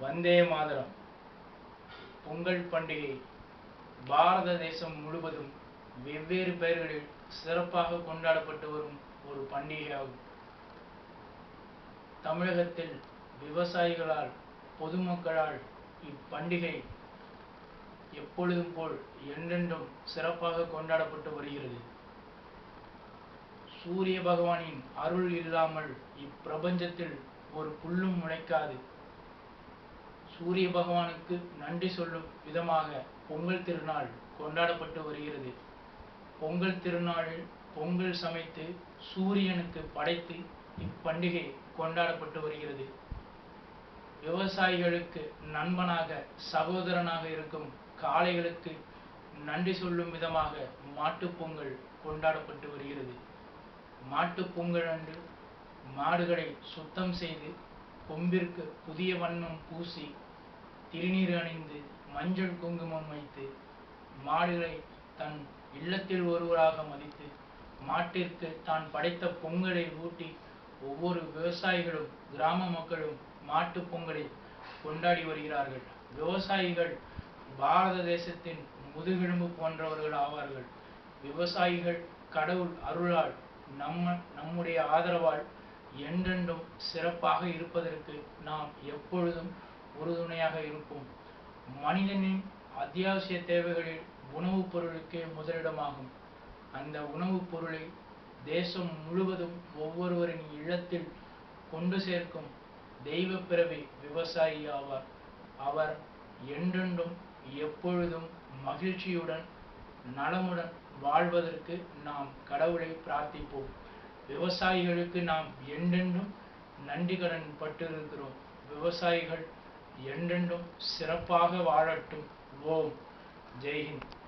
வந்தே மாதரம். பொங்கல் பண்டிகை பாரத தேசம் முழுவதும் வெவ்வேறு பெயர்களில் சிறப்பாக கொண்டாடப்பட்டு வரும் ஒரு பண்டிகையாகும். தமிழகத்தில் விவசாயிகளால் பொதுமக்களால் இப்பண்டிகை எப்பொழுதும் போல் என்றென்றும் சிறப்பாக கொண்டாடப்பட்டு வருகிறது. சூரிய பகவானின் அருள் இல்லாமல் இப்பிரபஞ்சத்தில் ஒரு புல்லும் முளைக்காது. சூரிய பகவானுக்கு நன்றி சொல்லும் விதமாக பொங்கல் திருநாள் கொண்டாடப்பட்டு வருகிறது. பொங்கல் திருநாளில் பொங்கல் சமைத்து சூரியனுக்கு படைத்து இப்பண்டிகை கொண்டாடப்பட்டு வருகிறது. விவசாயிகளுக்கு நண்பனாக சகோதரனாக இருக்கும் காளைகளுக்கு நன்றி சொல்லும் விதமாக மாட்டுப் பொங்கல் கொண்டாடப்பட்டு வருகிறது. மாட்டுப் பொங்கல் அன்று மாடுகளை சுத்தம் செய்து கொம்பிற்கு புதிய வண்ணம் பூசி திருநீர் அணிந்து மஞ்சள் குங்குமம் வைத்து மாடுகளை தன் இல்லத்தில் ஒருவராக மதித்து மாட்டிற்கு தான் படைத்த பொங்கலை ஊட்டி ஒவ்வொரு விவசாயிகளும் கிராம மக்களும் மாட்டுப் பொங்கலை கொண்டாடி வருகிறார்கள். விவசாயிகள் பாரத தேசத்தின் முதுகெலும்பு போன்றவர்கள் ஆவார்கள். விவசாயிகள் கடவுள் அருளால் நம்ம நம்முடைய ஆதரவால் என்றென்றும் சிறப்பாக இருப்பதற்கு நாம் எப்பொழுதும் உறுதுணையாக இருப்போம். மனிதனின் அத்தியாவசிய தேவைகளில் உணவுப் பொருளுக்கே முதலிடமாகும். அந்த உணவுப் பொருளை தேசம் முழுவதும் ஒவ்வொருவரின் இல்லத்தில் கொண்டு சேர்க்கும் தெய்வ பிறவி விவசாயி ஆவார். அவர் என்றென்றும் எப்பொழுதும் மகிழ்ச்சியுடன் நலமுடன் வாழ்வதற்கு நாம் கடவுளை பிரார்த்திப்போம். விவசாயிகளுக்கு நாம் என்றென்றும் நன்றி கடன் பட்டிருக்கிறோம். விவசாயிகள் என்றென்றும் சிறப்பாக வாழட்டும். ஓம். ஜெய்ஹிந்த்.